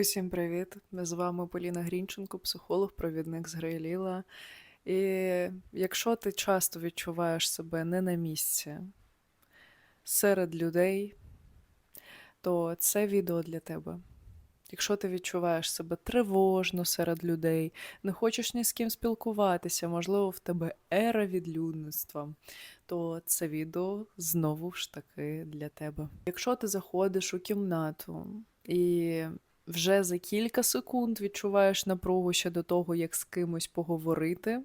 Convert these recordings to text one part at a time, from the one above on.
Усім привіт! З вами Поліна Грінченко, психолог, провідник з Грейліла. І якщо ти часто відчуваєш себе не на місці серед людей, то це відео для тебе. Якщо ти відчуваєш себе тривожно серед людей, не хочеш ні з ким спілкуватися, можливо, в тебе ера відлюдництва, то це відео знову ж таки для тебе. Якщо ти заходиш у кімнату і вже за кілька секунд відчуваєш напругу ще до того, як з кимось поговорити,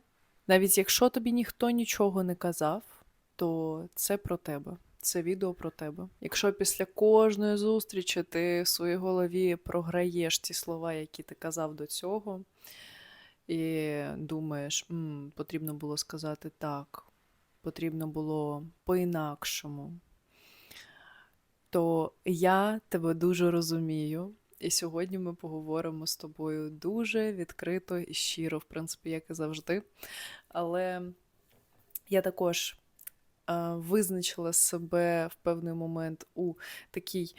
навіть якщо тобі ніхто нічого не казав, то це про тебе. Це відео про тебе. Якщо після кожної зустрічі ти в своїй голові програєш ті слова, які ти казав до цього, і думаєш, «М, потрібно було сказати так, потрібно було по-інакшому, то я тебе дуже розумію. І сьогодні ми поговоримо з тобою дуже відкрито і щиро, в принципі, як і завжди. Але я також е, визначила себе в певний момент у такій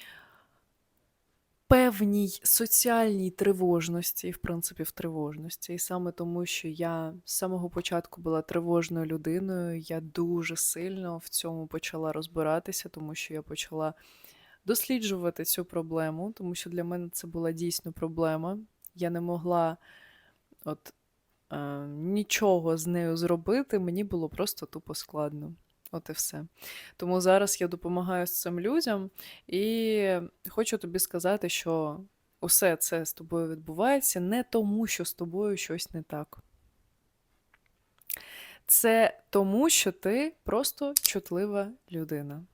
певній соціальній тривожності, в принципі, в тривожності. І саме тому, що я з самого початку була тривожною людиною, я дуже сильно в цьому почала розбиратися, тому що я почала досліджувати цю проблему, тому що для мене це була дійсно проблема. Я не могла от, е, нічого з нею зробити, мені було просто тупо складно. От і все. Тому зараз я допомагаю з цим людям і хочу тобі сказати, що усе це з тобою відбувається не тому, що з тобою щось не так. Це тому, що ти просто чутлива людина.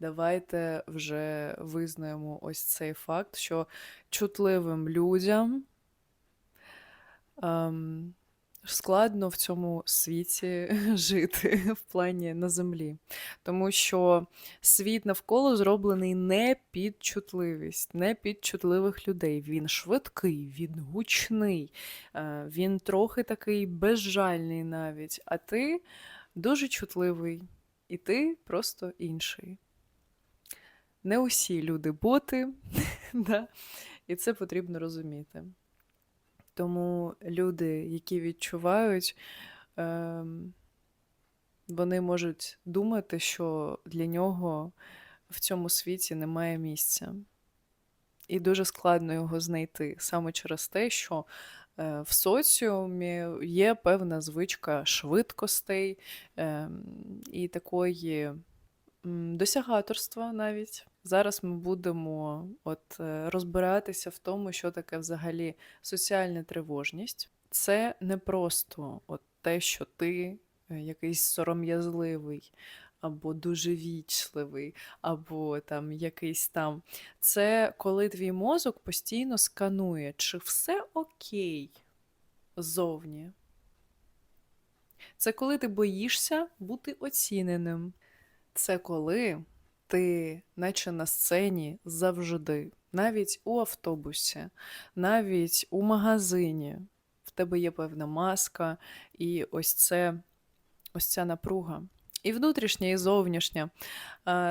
Давайте вже визнаємо ось цей факт, що чутливим людям ем, складно в цьому світі жити в плані на землі. Тому що світ навколо зроблений не під чутливість, не під чутливих людей. Він швидкий, він гучний, е, він трохи такий безжальний навіть. А ти дуже чутливий, і ти просто інший. Не усі люди боти, да? і це потрібно розуміти. Тому люди, які відчувають, ем, вони можуть думати, що для нього в цьому світі немає місця. І дуже складно його знайти саме через те, що е, в соціумі є певна звичка швидкостей ем, і такої досягаторства навіть. Зараз ми будемо от е, розбиратися в тому, що таке взагалі соціальна тривожність. Це не просто от те, що ти е, якийсь сором'язливий, або дуже вічливий, або там якийсь там. Це коли твій мозок постійно сканує, чи все окей ззовні. Це коли ти боїшся бути оціненим. Це коли ти, наче на сцені, завжди, навіть у автобусі, навіть у магазині, в тебе є певна маска, і ось це ось ця напруга. І внутрішня, і зовнішня.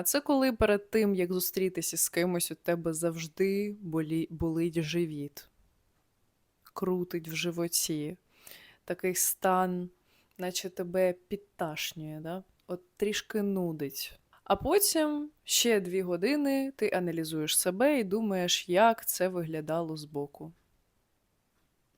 Це коли перед тим, як зустрітися з кимось, у тебе завжди болі, болить живіт, крутить в животі. Такий стан, наче тебе підташнює, да? от трішки нудить. А потім ще дві години ти аналізуєш себе і думаєш, як це виглядало збоку.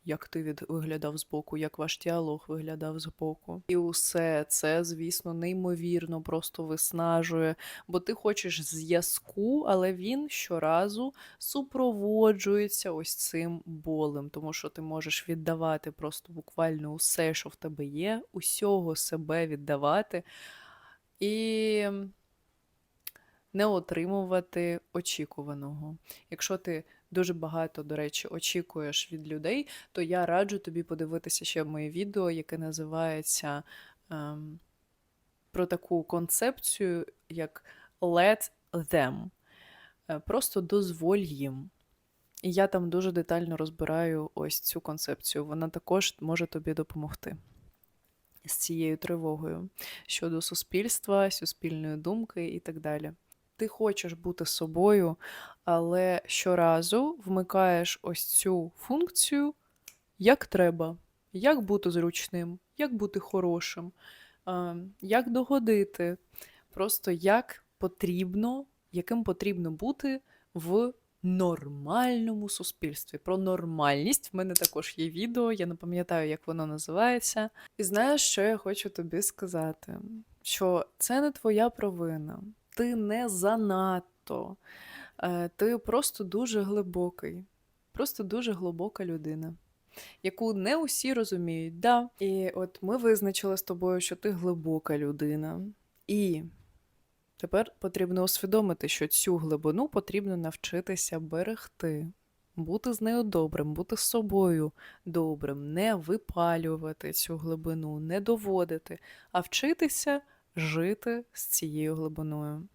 Як ти від... виглядав збоку, як ваш діалог виглядав збоку. І усе це, звісно, неймовірно просто виснажує, бо ти хочеш зв'язку, але він щоразу супроводжується ось цим болем, тому що ти можеш віддавати просто буквально усе, що в тебе є, усього себе віддавати. І не отримувати очікуваного. Якщо ти дуже багато, до речі, очікуєш від людей, то я раджу тобі подивитися ще моє відео, яке називається ем, про таку концепцію, як let them. Е, Просто дозволь їм. І я там дуже детально розбираю ось цю концепцію. Вона також може тобі допомогти з цією тривогою щодо суспільства, суспільної думки і так далі. Ти хочеш бути собою, але щоразу вмикаєш ось цю функцію як треба, як бути зручним, як бути хорошим, як догодити, просто як потрібно, яким потрібно бути в нормальному суспільстві. Про нормальність в мене також є відео, я не пам'ятаю, як воно називається. І знаєш, що я хочу тобі сказати? Що це не твоя провина, ти не занадто, Е, ти просто дуже глибокий, просто дуже глибока людина. Яку не усі розуміють, да. І от ми визначили з тобою, що ти глибока людина. І Тепер потрібно усвідомити, що цю глибину потрібно навчитися берегти, бути з нею добрим, бути з собою добрим, не випалювати цю глибину, не доводити, а вчитися жити з цією глибиною.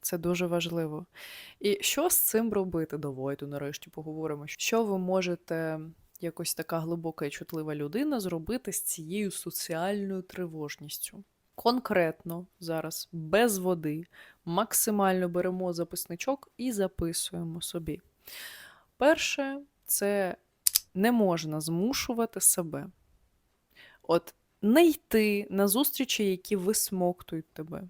Це дуже важливо. І що з цим робити? Давайте нарешті поговоримо. Що ви можете, якось така глибока і чутлива людина, зробити з цією соціальною тривожністю? Конкретно зараз, без води, максимально беремо записничок і записуємо собі. Перше, це не можна змушувати себе. От не йти на зустрічі, які висмоктують тебе.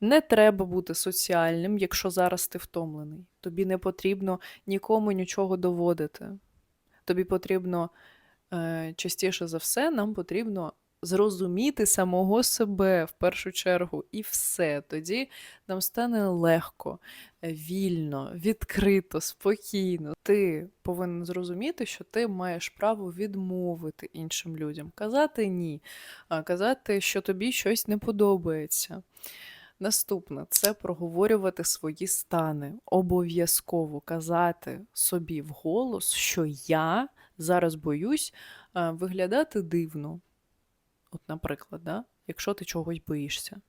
Не треба бути соціальним, якщо зараз ти втомлений. Тобі не потрібно нікому нічого доводити. Тобі потрібно е, частіше за все, нам потрібно зрозуміти самого себе в першу чергу, і все. Тоді нам стане легко, вільно, відкрито, спокійно. Ти повинен зрозуміти, що ти маєш право відмовити іншим людям, казати ні, казати, що тобі щось не подобається. Наступне це проговорювати свої стани. Обов'язково казати собі вголос, що я зараз боюсь виглядати дивно. От, наприклад, да? якщо ти чогось боїшся,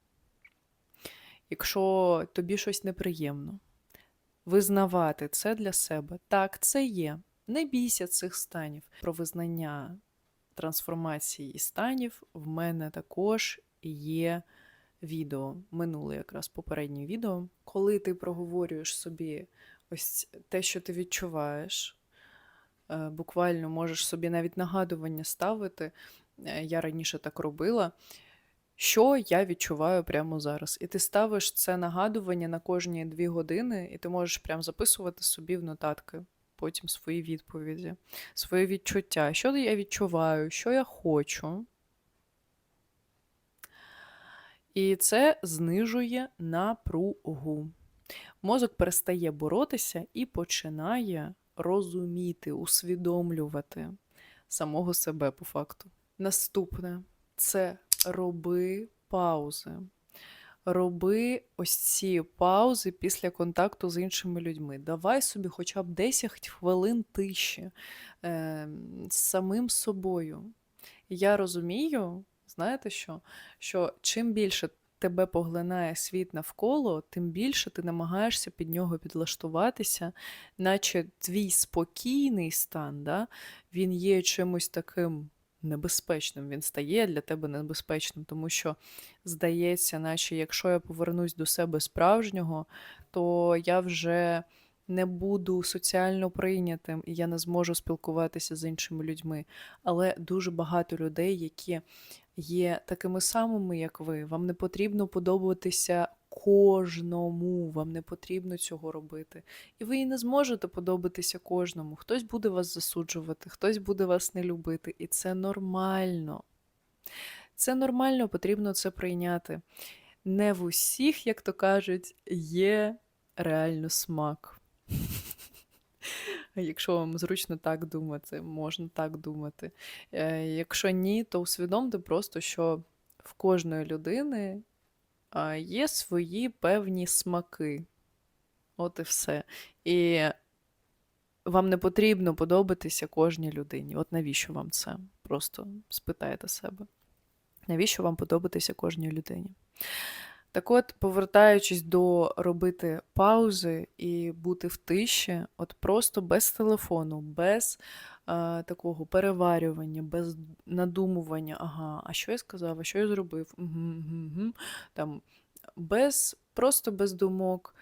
якщо тобі щось неприємно, визнавати це для себе. Так, це є. Не бійся цих станів. Про визнання трансформації станів в мене також є відео, минуле якраз попереднє відео, коли ти проговорюєш собі ось те, що ти відчуваєш. е, Буквально можеш собі навіть нагадування ставити. Е, Я раніше так робила. Що я відчуваю прямо зараз? І ти ставиш це нагадування на кожні дві години, і ти можеш прям записувати собі в нотатки потім свої відповіді, свої відчуття. Що я відчуваю, що я хочу. І це знижує напругу. Мозок перестає боротися і починає розуміти, усвідомлювати самого себе по факту. Наступне це роби паузи. Роби ось ці паузи після контакту з іншими людьми. Давай собі хоча б 10 хвилин тиші е, з самим собою. Я розумію, знаєте що? Що чим більше тебе поглинає світ навколо, тим більше ти намагаєшся під нього підлаштуватися, наче твій спокійний стан, да, він є чимось таким небезпечним. Він стає для тебе небезпечним, тому що здається, наче якщо я повернусь до себе справжнього, то я вже не буду соціально прийнятим і я не зможу спілкуватися з іншими людьми. Але дуже багато людей, які є такими самими, як ви. Вам не потрібно подобатися кожному, вам не потрібно цього робити. І ви і не зможете подобатися кожному. Хтось буде вас засуджувати, хтось буде вас не любити. І це нормально. Це нормально, потрібно це прийняти. Не в усіх, як то кажуть, є реально смак. Якщо вам зручно так думати, можна так думати. Е, Якщо ні, то усвідомте просто, що в кожної людини є свої певні смаки. От і все. І вам не потрібно подобатися кожній людині. От навіщо вам це? Просто спитайте себе. Навіщо вам подобатися кожній людині? Так от, повертаючись до робити паузи і бути в тиші, от просто без телефону, без е, такого переварювання, без надумування, ага, а що я сказав, а що я зробив? Угу, угу, угу. Там, без просто без думок.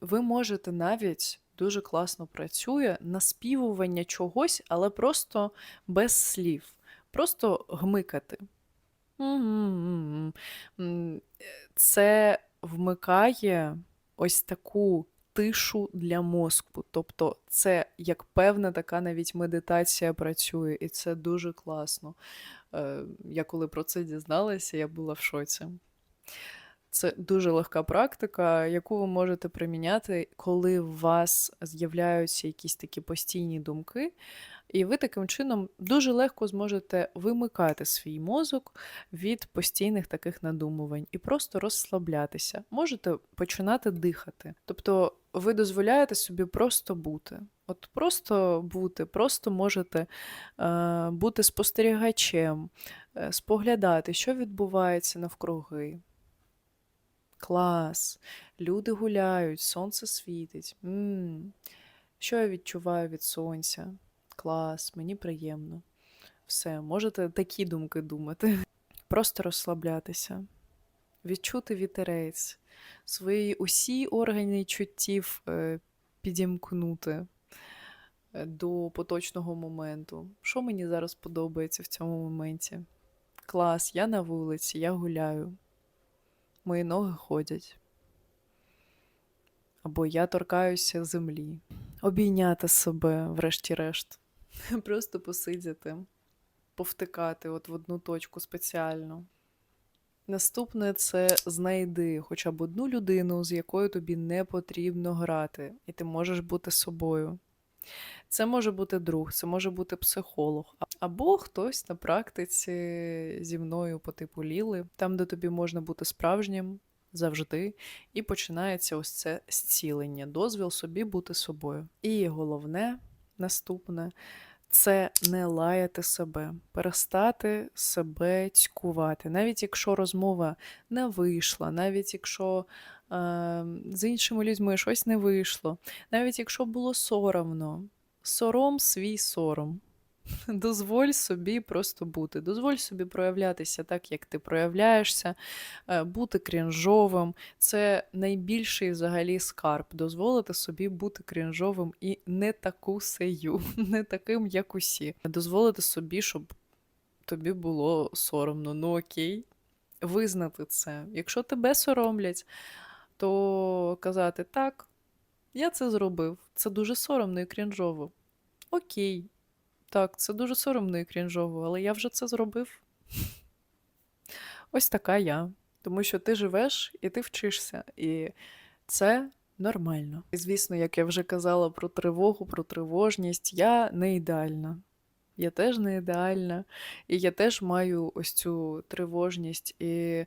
Ви можете навіть дуже класно працює наспівування чогось, але просто без слів. Просто гмикати. Це вмикає ось таку тишу для мозку. Тобто це як певна така навіть медитація працює, і це дуже класно. Е, Я коли про це дізналася, я була в шоці. Це дуже легка практика, яку ви можете приміняти, коли у вас з'являються якісь такі постійні думки, і ви таким чином дуже легко зможете вимикати свій мозок від постійних таких надумувань і просто розслаблятися. Можете починати дихати. Тобто ви дозволяєте собі просто бути. От просто бути, просто можете е, бути спостерігачем, е, споглядати, що відбувається навкруги. Клас. Люди гуляють, сонце світить. м Що я відчуваю від сонця? Клас, мені приємно. Все, можете такі думки думати. Просто розслаблятися, відчути вітерець, свої усі органи чуттів е, підімкнути е, до поточного моменту. Що мені зараз подобається в цьому моменті? Клас, я на вулиці, я гуляю. Мої ноги ходять. Або я торкаюся землі. Обійняти себе, врешті-решт. Просто посидіти, повтикати от в одну точку спеціально. Наступне це знайди хоча б одну людину, з якою тобі не потрібно грати, і ти можеш бути собою. Це може бути друг, це може бути психолог, або хтось на практиці зі мною по типу Ліли, там, де тобі можна бути справжнім завжди, і починається ось це зцілення, дозвіл собі бути собою. І головне, наступне. Це не лаяти себе, перестати себе цькувати. Навіть якщо розмова не вийшла, навіть якщо е, з іншими людьми щось не вийшло, навіть якщо було соромно, сором свій сором. Дозволь собі просто бути, дозволь собі проявлятися так, як ти проявляєшся, е, бути крінжовим. Це найбільший взагалі скарб. Дозволити собі бути крінжовим і не таку сею, не таким, як усі. Дозволити собі, щоб тобі було соромно. Ну окей, визнати це. Якщо тебе соромлять, то казати так, я це зробив. Це дуже соромно і крінжово. Окей. Так, це дуже соромно і крінжово, але я вже це зробив. Ось така я. Тому що ти живеш і ти вчишся, і це нормально. І звісно, як я вже казала про тривогу, про тривожність, я не ідеальна. Я теж не ідеальна, і я теж маю ось цю тривожність. І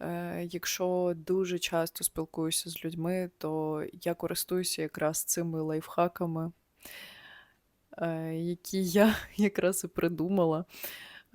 е, якщо дуже часто спілкуюся з людьми, то я користуюся якраз цими лайфхаками які я якраз і придумала.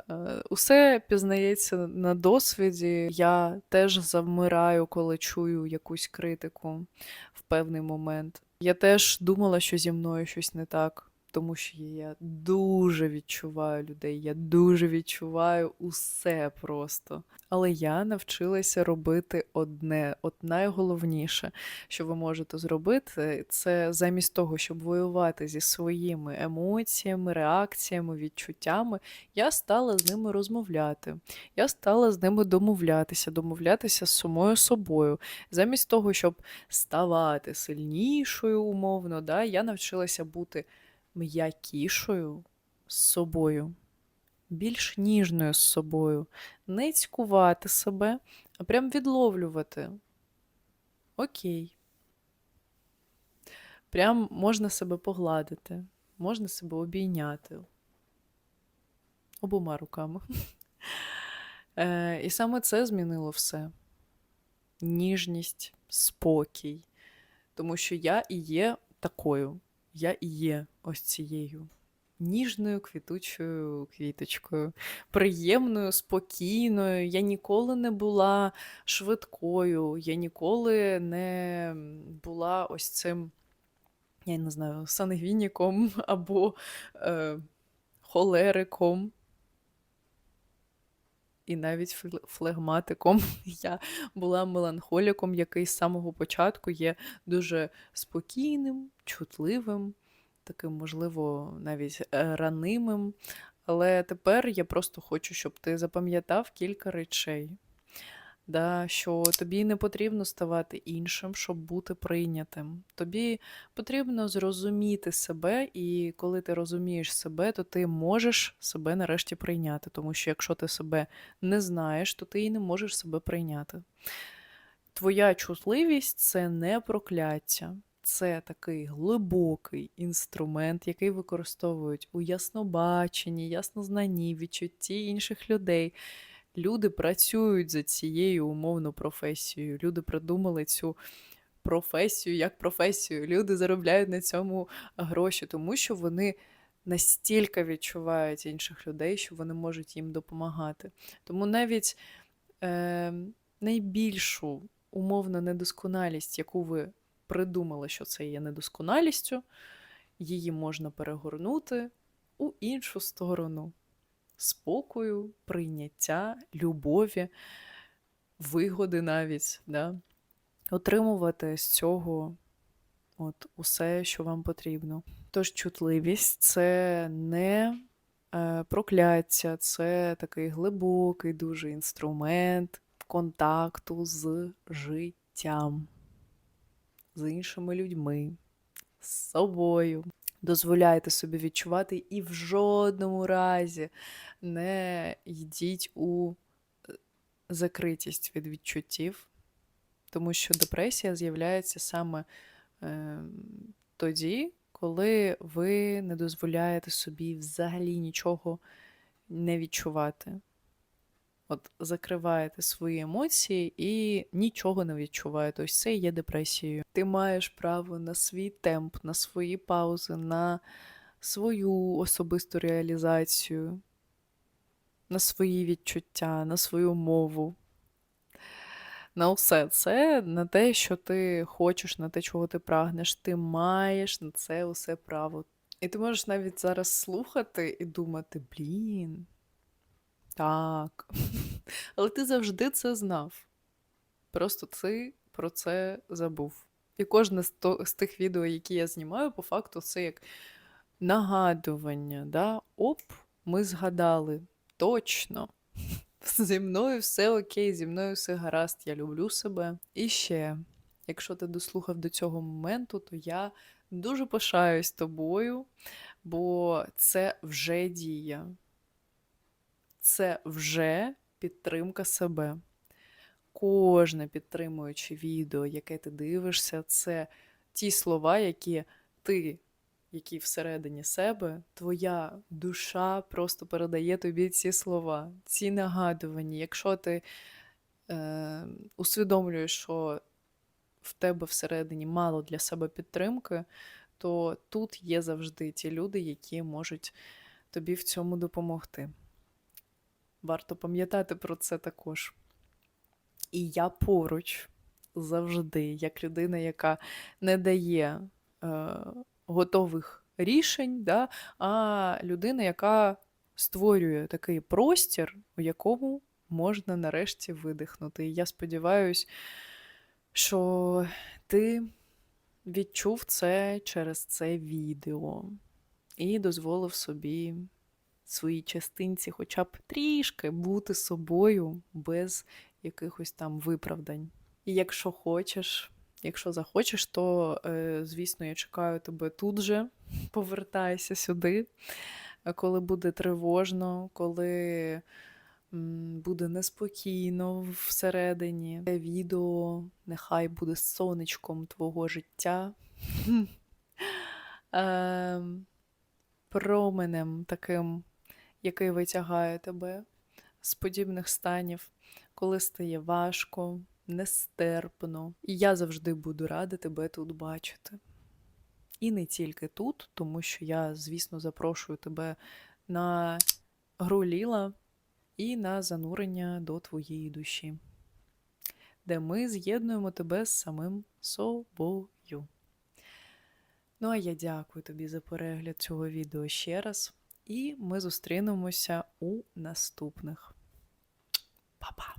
Е, Усе пізнається на досвіді. Я теж завмираю, коли чую якусь критику в певний момент. Я теж думала, що зі мною щось не так, тому що я дуже відчуваю людей, я дуже відчуваю усе просто. Але я навчилася робити одне, от найголовніше, що ви можете зробити, це замість того, щоб воювати зі своїми емоціями, реакціями, відчуттями, я стала з ними розмовляти. Я стала з ними домовлятися, домовлятися з самою собою. Замість того, щоб ставати сильнішою, умовно, да, я навчилася бути м'якішою з собою, більш ніжною з собою, не цькувати себе, а прям відловлювати. Окей. Прям можна себе погладити, можна себе обійняти обома руками. Е, І саме це змінило все. Ніжність, спокій. Тому що я і є такою, я і є ось цією ніжною квітучою квіточкою, приємною, спокійною. Я ніколи не була швидкою, я ніколи не була ось цим, я не знаю, сангвініком або е, холериком. І навіть фле- флегматиком. Я була меланхоліком, який з самого початку є дуже спокійним, чутливим, таким, можливо, навіть е, ранимим. Але тепер я просто хочу, щоб ти запам'ятав кілька речей. Да, що тобі не потрібно ставати іншим, щоб бути прийнятим. Тобі потрібно зрозуміти себе, і коли ти розумієш себе, то ти можеш себе нарешті прийняти. Тому що якщо ти себе не знаєш, то ти і не можеш себе прийняти. Твоя чутливість це не прокляття. Це такий глибокий інструмент, який використовують у яснобаченні, яснознанні, відчутті інших людей. Люди працюють за цією умовно професією. Люди придумали цю професію як професію. Люди заробляють на цьому гроші, тому що вони настільки відчувають інших людей, що вони можуть їм допомагати. Тому навіть е, найбільшу умовну недосконалість, яку ви придумали, що це є недосконалістю, її можна перегорнути у іншу сторону спокою, прийняття, любові, вигоди навіть, да? отримувати з цього от, усе, що вам потрібно. Тож чутливість це не е, прокляття, це такий глибокий дуже інструмент контакту з життям, з іншими людьми, з собою. Дозволяйте собі відчувати і в жодному разі не йдіть у е, закритість від відчуттів, тому що депресія з'являється саме е, тоді, коли ви не дозволяєте собі взагалі нічого не відчувати. От закриваєте свої емоції і нічого не відчуваєте. Ось це є депресією. Ти маєш право на свій темп, на свої паузи, на свою особисту реалізацію, на свої відчуття, на свою мову. На все це, на те, що ти хочеш, на те, чого ти прагнеш, ти маєш на це усе право. І ти можеш навіть зараз слухати і думати: блін, так. Але ти завжди це знав. Просто ти про це забув. І кожне з, то, з тих відео, які я знімаю, по факту, це як нагадування. Да? Оп, ми згадали. Точно. Зі мною все окей, зі мною все гаразд, я люблю себе. І ще, якщо ти дослухав до цього моменту, то я дуже пишаюсь тобою, бо це вже дія. Це вже підтримка себе. Кожне підтримуюче відео, яке ти дивишся, це ті слова, які ти, які всередині себе, твоя душа просто передає тобі ці слова, ці нагадування. Якщо ти е, усвідомлюєш, що в тебе всередині мало для себе підтримки, то тут є завжди ті люди, які можуть тобі в цьому допомогти. Варто пам'ятати про це також. І я поруч завжди, як людина, яка не дає е, готових рішень, да, а людина, яка створює такий простір, у якому можна нарешті видихнути. І я сподіваюся, що ти відчув це через це відео і дозволив собі своїй частинці, хоча б трішки бути собою без якихось там виправдань. І якщо хочеш, якщо захочеш, то, е, звісно, я чекаю тебе тут же. Повертайся сюди, коли буде тривожно, коли буде неспокійно всередині. Це відео нехай буде сонечком твого життя. Ем, Променем таким, який витягає тебе з подібних станів, коли стає важко, нестерпно. І я завжди буду рада тебе тут бачити. І не тільки тут, тому що я, звісно, запрошую тебе на гру Ліла і на занурення до твоєї душі, де ми з'єднуємо тебе з самим собою. Ну, а я дякую тобі за перегляд цього відео ще раз, і ми зустрінемося у наступних. Па-па!